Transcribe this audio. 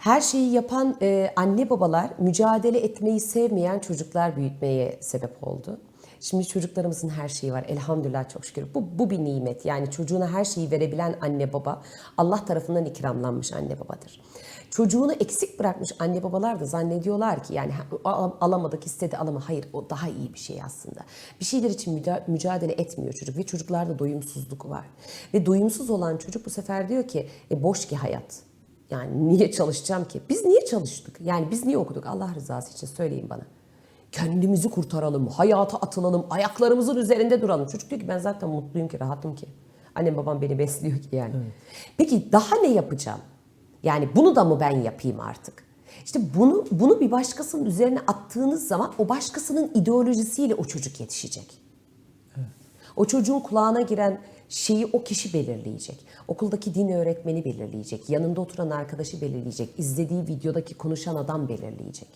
Her şeyi yapan e, anne babalar mücadele etmeyi sevmeyen çocuklar büyütmeye sebep oldu. Şimdi çocuklarımızın her şeyi var elhamdülillah çok şükür. Bu, bu bir nimet yani çocuğuna her şeyi verebilen anne baba Allah tarafından ikramlanmış anne babadır. Çocuğunu eksik bırakmış anne babalar da zannediyorlar ki yani alamadık istedi alama. Hayır o daha iyi bir şey aslında. Bir şeyler için mücadele etmiyor çocuk ve çocuklarda doyumsuzluk var. Ve doyumsuz olan çocuk bu sefer diyor ki e, boş ki hayat. Yani niye çalışacağım ki? Biz niye çalıştık? Yani biz niye okuduk? Allah rızası için söyleyin bana. Kendimizi kurtaralım, hayata atılalım, ayaklarımızın üzerinde duralım. Çocuk diyor ki ben zaten mutluyum ki, rahatım ki. Annem babam beni besliyor ki yani. Peki daha ne yapacağım? Yani bunu da mı ben yapayım artık? İşte bunu bunu bir başkasının üzerine attığınız zaman o başkasının ideolojisiyle o çocuk yetişecek. O çocuğun kulağına giren şeyi o kişi belirleyecek. Okuldaki din öğretmeni belirleyecek. Yanında oturan arkadaşı belirleyecek. izlediği videodaki konuşan adam belirleyecek.